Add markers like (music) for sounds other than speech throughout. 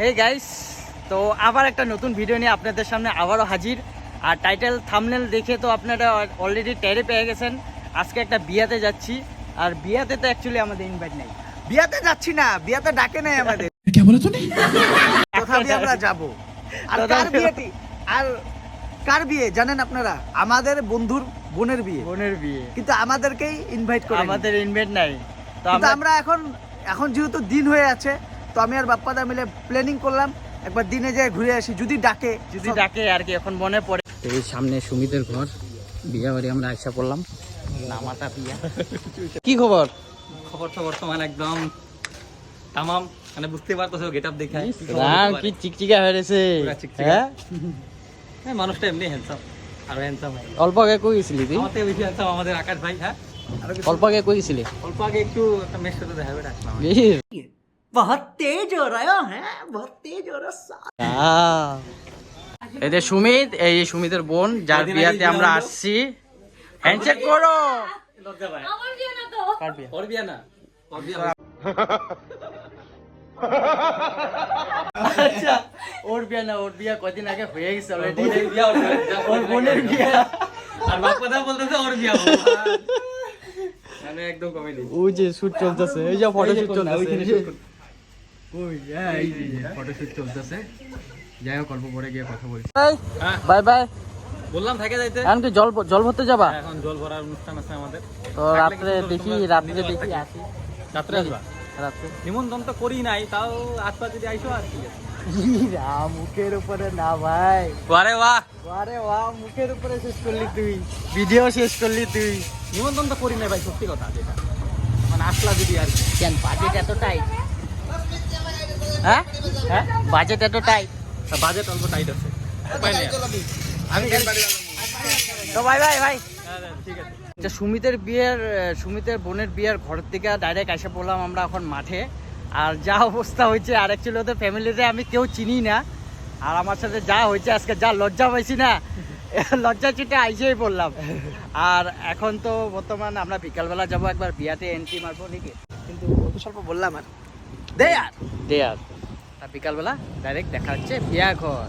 Hey guys তো আবার একটা নতুন ভিডিও নিয়ে আপনাদের সামনে আবারও হাজির। আর টাইটেল থামনেল দেখে তো আপনারা অলরেডি টেরে পেয়ে গেছেন। আজকে একটা বিয়াতে যাচ্ছি। আর বিয়াতে তো অ্যাকচুয়ালি আমাদের ইনভাইট নেই। বিয়াতে যাচ্ছি না বিয়াতে ডাকে নেই আমাদের। দিয়ে আমরা (laughs) যাব? আর কার বিয়েটি? আর কার বিয়ে জানেন আপনারা? আমাদের বন্ধুর বোনের বিয়ে। বোনের বিয়ে। কিন্তু আমাদেরকেই ইনভাইট করে আমাদের ইনভাইট নাই। তো আমরা এখন এখন যেহেতু দিন হয়ে আছে তো আমি আর বাপ্পাদা মিলে প্ল্যানিং করলাম একবার দিনে যায় ঘুরে আসি যদি ডাকে যদি ডাকে আর কি এখন মনে পড়ে। এই সামনে সুমিতের ঘর বিয়া বাড়ি আমরা আশা করলাম নামাতা বিয়া কি খবর? খবর তো বর্তমান একদম তামাম মানে বুঝতে পারতেছো গেট আপ দেখে রাম কি চিকচিকা হয়ে গেছে হ্যাঁ? মানুষটা এমনি হ্যান্ডসাম আর হ্যান্ডসাম অল্প আগে কই গেছিলি তুই? থেকে বেশি হ্যান্ডসাম আমাদের আকাশ ভাই হ্যাঁ? অল্প আগে কই গেছিলি? অল্প আগে একটু একটা মেশ সাথে দেখা করে আসলাম। বহুত তেজ হো রहा হ্যাঁ বহুত তেজ হো রहा এই যে সুমিত এই যে সুমিতের বোন যার বিয়াতে আমরা আসছি। হ্যান্ডশেক করো। ওর বিয়া না। ওর বিয়া আচ্ছা ওর বিয়া না ওর বিয়া কদিন আগে হয়ে গেছে অলরেডি ওর ওর বোনের বিয়া। আর বাপ কথা বলতেছে ওর বিয়া মানে (laughs) একদম কমেডি। ওই যে শুট চলতেছে এই যে ফটো শুট চলতেছে। ওই হ্যাঁ এই ফটো শুট চলতেছে। যাই হোক অল্প পরে গিয়ে কথা বলছি। হ্যাঁ। Bye bye. বললাম থাকে যাইতে। এখন কি জল জল ভরতে যাবা? এখন জল ভরার অনুষ্ঠান আছে আমাদের। তো রাত্রে দেখি রাত্রে দেখি আসি। রাত্রে আসবা? রাত্রে। নিমন্ত্রণ তো করি নাই তাও আসবা যদি আইসো আর কি মুখের উপরে না ভাই। আরে বাহ! আরে বাহ মুখের উপরে শেষ করলি তুই। ভিডিও শেষ করলি তুই। নিমন্ত্রণ তো করি নাই ভাই সত্যি কথা যেটা। মানে আসলা যদি আর কি। কেন বাজেট এত টাইট হ্যাঁ? হ্যাঁ? বাজেট এত টাইট বাজেট অল্প টাইট আছে। উপায় নেই আর। আমি তো ভাই ভাই ভাই হ্যাঁ, হ্যাঁ, ঠিক আছে। আচ্ছা সুমিতের বিয়ের সুমিতের বোনের বিয়ের ঘর থেকে ডাইরেক্ট এসে পড়লাম আমরা এখন মাঠে। আর যা অবস্থা হয়েছে আর অ্যাকচুয়ালি ওদের ফ্যামিলিতে আমি কেউ চিনি না। আর আমার সাথে যা হয়েছে আজকে যা লজ্জা পাইছি না (laughs) লজ্জা চিটে আইসেই পড়লাম। আর এখন তো বর্তমান আমরা বিকালবেলা যাব একবার বিয়াতে এন্ট্রি মারবো নাকি? কিন্তু অল্প স্বল্প বললাম আর। দে আর দে আর বিকালবেলা ডাইরেক্ট দেখা হচ্ছে বিয়া ঘর।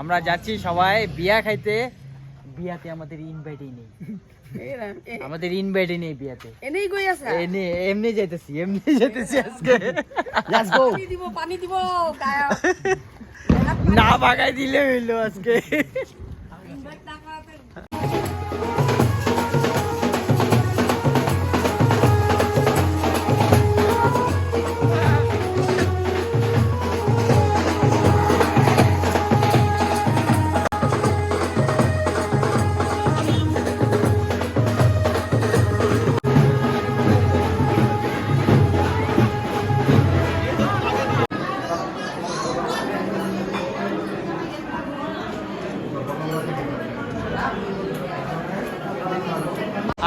আমরা যাচ্ছি সবাই বিয়া খাইতে। বিয়াতে আমাদের ইনভাইটই নেই। আমাদের ইনভাইটই নেই বিয়াতে। এনেই গৈ আছে? এমনি এমনি যাইতেছি এমনি যাইতেছি আজকে। লেটস গো পানী দিব পানী দিব না ভাগাই দিলে হইল আজকে।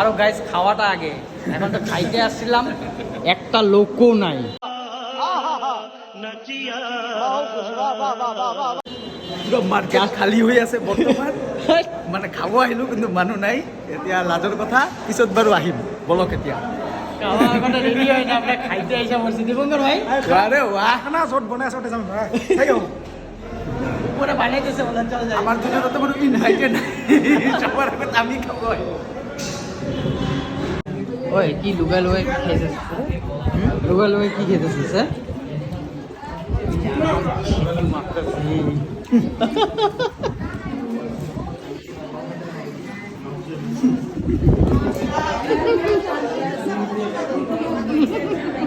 আরও গাইস খাওয়াটা আগে। এখন তো খাইতে আসছিলাম একটা লোকও নাই। পুরো মার্কেট খালী হৈ আছে বৰ্তমান মানে খাব আহিলো কিন্তু মানুহ নাই। এতিয়া লাজৰ কথা পিছত বাৰু আহিম। বলক এতিয়া। আমাৰ (laughs) আমি খাব ওই কি লুগা লুগাই কি খেতেছিস লুগা লুগাই কি খেতেছিস স্যার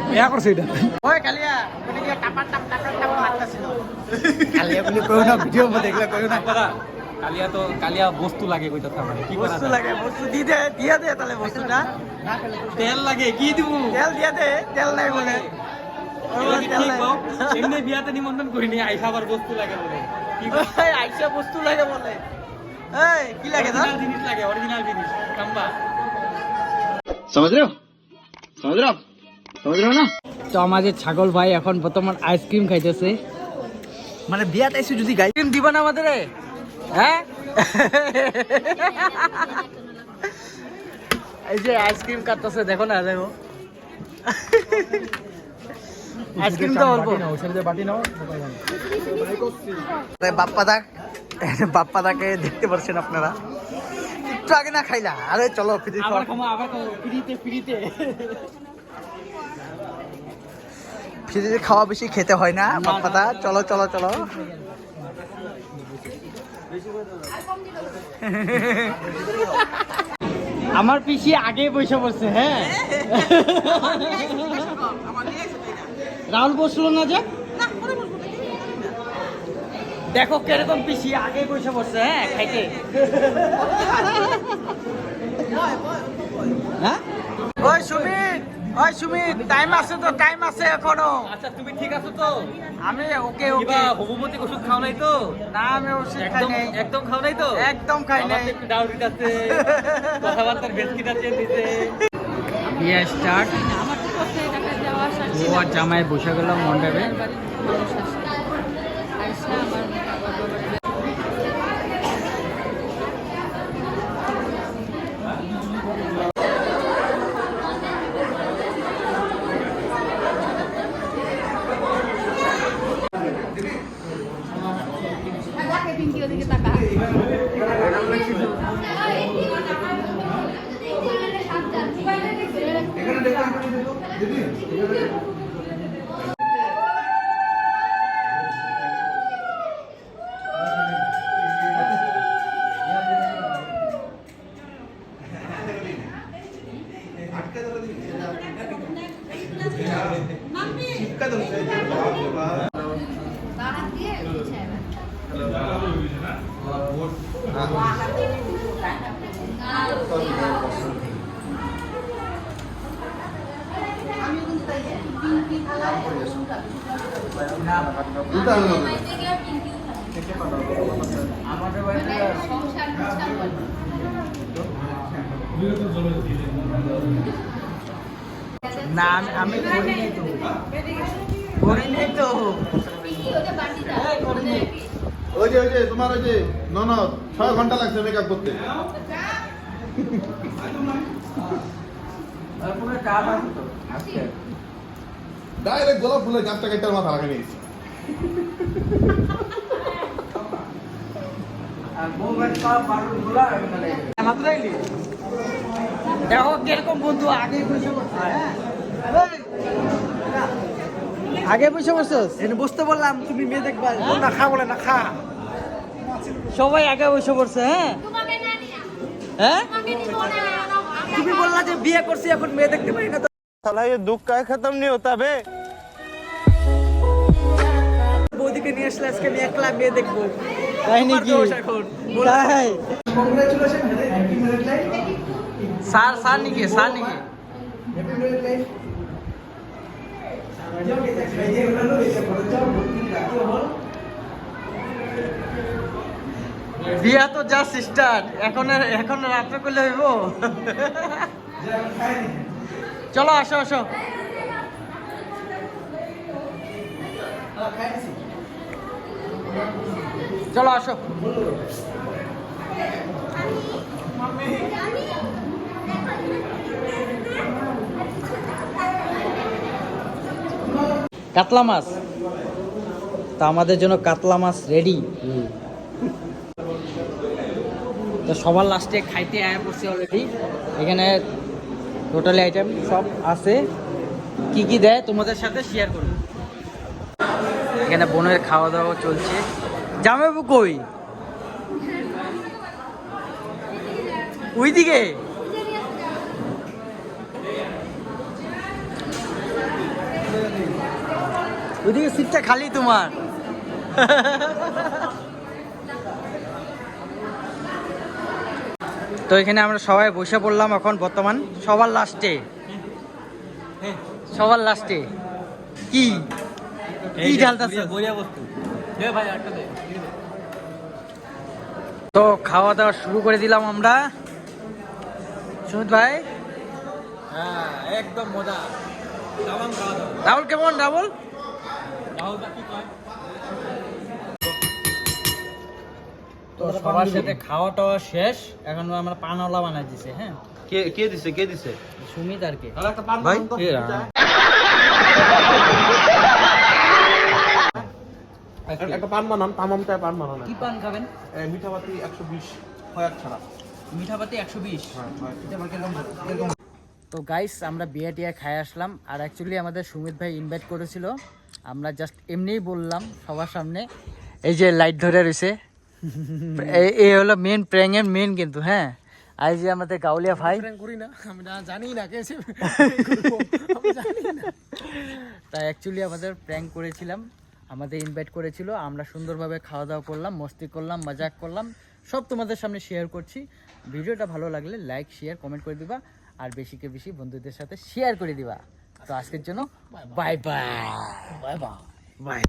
বেয়া কৰিছে এতিয়া ওই কালিয়া ওখানে টাপা টাপ টাপা টাপ মারতাছিল। কালিয়া বুলি কয় না দেখিলে কালিয়া তো কালিয়া বস্তু লাগে কইতা মানে কি বস্তু লাগে বস্তু দি দে দিয়া দে তাহলে বস্তুটা। তেল লাগে কি দিব? তেল দিয়া দে তেল নাই বলে। এমনি বিয়াতে নিমন্ত্রণ করিনি আইসা আবার বস্তু লাগে বলে। কি আইসা বস্তু লাগে বলে। এই কি লাগে না জিনিস লাগে অরিজিনাল জিনিস কাম্বা তো আমাদের ছাগল ভাই এখন বর্তমান আইসক্রিম খাইতেছে। মানে বিয়াত এসে যদি গাইক্রিম দিবা না আমাদের? হ্যাঁ? এই যে আইসক্রিম কাটতেছে দেখো না দেখো। আইসক্রিম তো অল্প। বাপ্পাদা বাপ্পাদাকে দেখতে পাচ্ছেন আপনারা। একটু আগে না খাইলা? আরে চলো ফ্রি ফ্রিতে ফ্রিতে। ফ্রিতে খাওয়া বেশি খেতে হয় না বাপ্পাদা। চলো চলো চলো। আমার পিসি আগে বসে পড়ছে হ্যাঁ? রাহুল বসল না যে? দেখো কীরকম পিসি আগে বসে পড়ছে হ্যাঁ খাইতে। হ্যাঁ? ওই সুমিত। ওই সুমিত টাইম আছে তো টাইম আছে এখনও। আচ্ছা তুমি ঠিক আছো তো? আমি ওকে ওকে। হোমিওপ্যাথিক ওষুধ খাও নাই তো? না আমি ওষুধ খাই নাই। একদম খাও নাই তো? একদম খাই নাই। ডাউরিট আছে কথাবার্তার ভেসকিটা চেঞ্জ দিতে বিয়ে স্টার্ট ও আর জামাই বসে গেল মণ্ডপে মানুষ আসে আইসা আমার বাবার বাড়ি ওদিকে তাকা না আমি আমি করি নাই তো করি নাই তো। ওই যে ওই যে তোমার ওই যে ননদ ছয় ঘণ্টা লাগছে মেকআপ করতে। (laughs) ডাইরেক্ট গোলাপ ফুলের গাছটা কেটে মাথা লাগাই নিয়েছি। দেখো কীরকম বন্ধু আগে বসে পড়ছে হ্যাঁ? আগে বসে বসছস বুঝতে বললাম তুমি মেয়ে দেখবা না খা বলে না খা। সবাই আগে বসে পড়ছে হ্যাঁ? তোমাকে না নিয়া হ্যাঁ? তুমি বললা যে বিয়ে করছি এখন মেয়ে দেখতে পারি না তো। বৌদিকে নিয়ে আসলে আজকে আমি একলা মেয়ে দেখব। তাই নাকি? তাই? স্যার স্যার নাকি স্যার নাকি? বিয়া তো জাস্ট স্টার্ট এখন এখন রাত্রে করলে হইব। চলো আসো আসো। চলো আসো। কাতলা মাছ। তা আমাদের জন্য কাতলা মাছ রেডি তো সবার লাস্টে খাইতে আয়া পড়ছি অলরেডি এখানে টোটালি আইটেম সব আছে। কি কি দেয় তোমাদের সাথে শেয়ার করব। এখানে বোনের খাওয়া দাওয়া চলছে। জামাইবু কই? ওইদিকে? ওইদিকে সিটটা খালি তোমার। তো এখানে আমরা সবাই বসে পড়লাম এখন বর্তমান। সবার লাস্টে সবার লাস্টে কি? কি ঢালতাছে তো খাওয়া দাওয়া শুরু করে দিলাম আমরা। সুমিত ভাই? হ্যাঁ একদম মজা। রাহুল কেমন? কয় তো সবার সাথে খাওয়া টাওয়া শেষ। এখন আমরা পানওয়ালা বানাই দিছে হ্যাঁ? কে কে দিছে কে দিছে? সুমিত আর কে? ভাই? একটা পান বানান তামাম চায় পান বানান। কি পান খাবেন? মিঠাপাতি একশো বিশ হয়ার ছাড়া। মিঠাপাতি একশো বিশ? হ্যাঁ তো গাইস আমরা বিয়ে টিয়া খাই আসলাম। আর অ্যাকচুয়ালি আমাদের সুমিত ভাই ইনভাইট করেছিল। আমরা জাস্ট এমনিই বললাম সবার সামনে এই যে লাইট ধরে রয়েছে এই- এই হলো মেন প্র্যাঙ্গের মেন কিন্তু হ্যাঁ? আর এই যে আমাদের গাউলিয়া ভাই। করি না আমি জানি না কে তাই অ্যাকচুয়ালি আমাদের প্র্যাঙ্ক করেছিলাম আমাদের ইনভাইট করেছিল আমরা সুন্দরভাবে খাওয়া দাওয়া করলাম মস্তি করলাম মজাক করলাম সব তোমাদের সামনে শেয়ার করছি। ভিডিওটা ভালো লাগলে লাইক শেয়ার কমেন্ট করে দিবা আর বেশিকে বেশি বন্ধুদের সাথে শেয়ার করে দিবা। তো আজকের জন্য bye bye bye bye bye